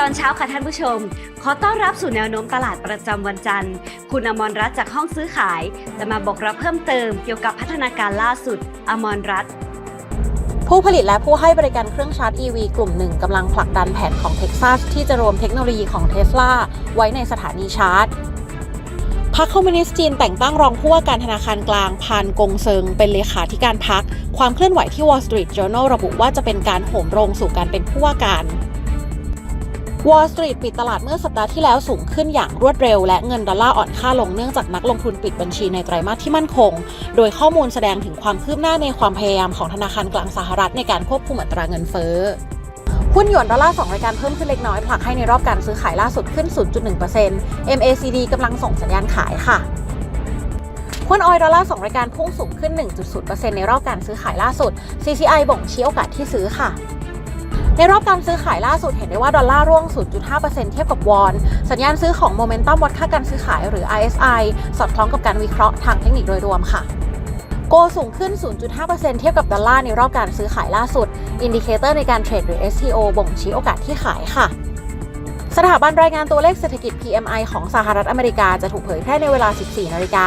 ตอนเช้าค่ะท่านผู้ชม ขอต้อนรับสู่แนวโน้มตลาดประจำวันจันทร์ คุณอมรรัตน์จากห้องซื้อขาย จะมาบอกเราเพิ่มเติมเกี่ยวกับพัฒนาการล่าสุด อมรรัตน์ผู้ผลิตและผู้ให้บริการเครื่องชาร์จ EV กลุ่มหนึ่งกำลังผลักดันแผนของเท็กซัสที่จะรวมเทคโนโลยีของเท s l a ไว้ในสถานีชาร์จพรรคคอมมิวนิสต์จีนแต่งตั้งรองผู้ว่าการธนาคารกลางพานกงเซิง เป็นเลขาธิการพรรคความเคลื่อนไหวที่ Wall Street Journal ระบุว่าจะเป็นการโหมโรงสู่การเป็นผู้ว่าการ Wall Street ปิดตลาดเมื่อสัปดาห์ที่แล้วสูงขึ้นอย่างรวดเร็ว และเงินดอลลาร์อ่อนค่าลงเนื่องจากนักลงทุนปิดบัญชีในไตรมาสที่มั่นคง โดยข้อมูลแสดงถึงความคืบหน้าในความพยายามของธนาคารกลางสหรัฐในการควบคุมอัตราเงินเฟ้อหุ้นหยวนดอลลาร์2รายการเพิ่มขึ้นเล็กน้อยผลักให้ในรอบการซื้อขายล่าสุดขึ้น 0.1% MACD กำลังส่งสัญญาณขายค่ะหุ้นออยล์ดอลลาร์2รายการพุ่งสูงขึ้น 1.0%ในรอบการซื้อขายล่าสุด CCI บ่งชี้โอกาสที่ซื้อค่ะ ในรอบการซื้อขายล่าสุดเห็นได้ว่าดอลลาร์ร่วง 0.5%เทียบกับวอน สัญญาณซื้อของโมเมนตัมวัดค่าการซื้อขายหรือ RSI สอดคล้องกับการวิเคราะห์ทางเทคนิคโดยรวมค่ะ โกสูงขึ้น 0.5%เทียบกับดอลลาร์ในรอบการซื้อขายล่าสุด อินดิเคเตอร์ในการเทรดหรือ STO บ่งชี้โอกาสที่ขายค่ะ สถาบันรายงานตัวเลขเศรษฐกิจ PMI ของสหรัฐอเมริกาจะถูกเผยแพร่ในเวลา 14 นาฬิกา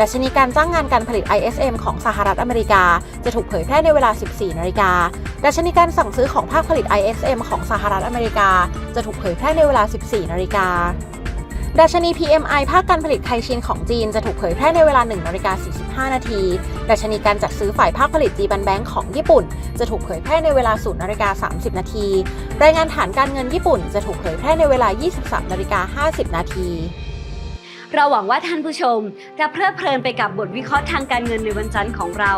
ดัชนีการจ้างงานการผลิต ISM ของสหรัฐอเมริกา จะถูกเผยแพร่ในเวลา 14 นาฬิกา ดัชนีการสั่งซื้อของภาคผลิต ISM ของสหรัฐอเมริกา จะถูกเผยแพร่ในเวลา 14 นาฬิกาดัชนี PMI ภาคการผลิตไทชินของจีนจะถูกเผยแพร่ในเวลา 1 นาฬิกา 45 นาที ดัชนีการจัดซื้อฝ่ายภาคผลิต G-Ban Bank ของญี่ปุ่น จะถูกเผยแพร่ในเวลา0นาฬิกา30 นาที รายงานฐานการเงินญี่ปุ่นจะถูกเผยแพร่ในเวลา 23นาฬิกา50 นาทีเราหวังว่าท่านผู้ชมจะเพลิดเพลินไปกับบทวิเคราะห์ทางการเงินในวันจันทร์ของเรา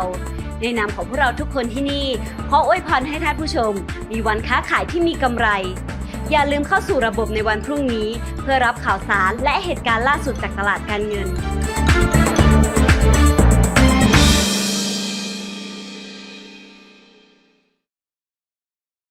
ในนามของพวกเราทุกคนที่นี่ ขออวยพรให้ท่านผู้ชม มีวันค้าขายที่มีกำไร อย่าลืมเข้าสู่ระบบในวันพรุ่งนี้ เพื่อรับข่าวสารและเหตุการณ์ล่าสุดจากตลาดการเงิน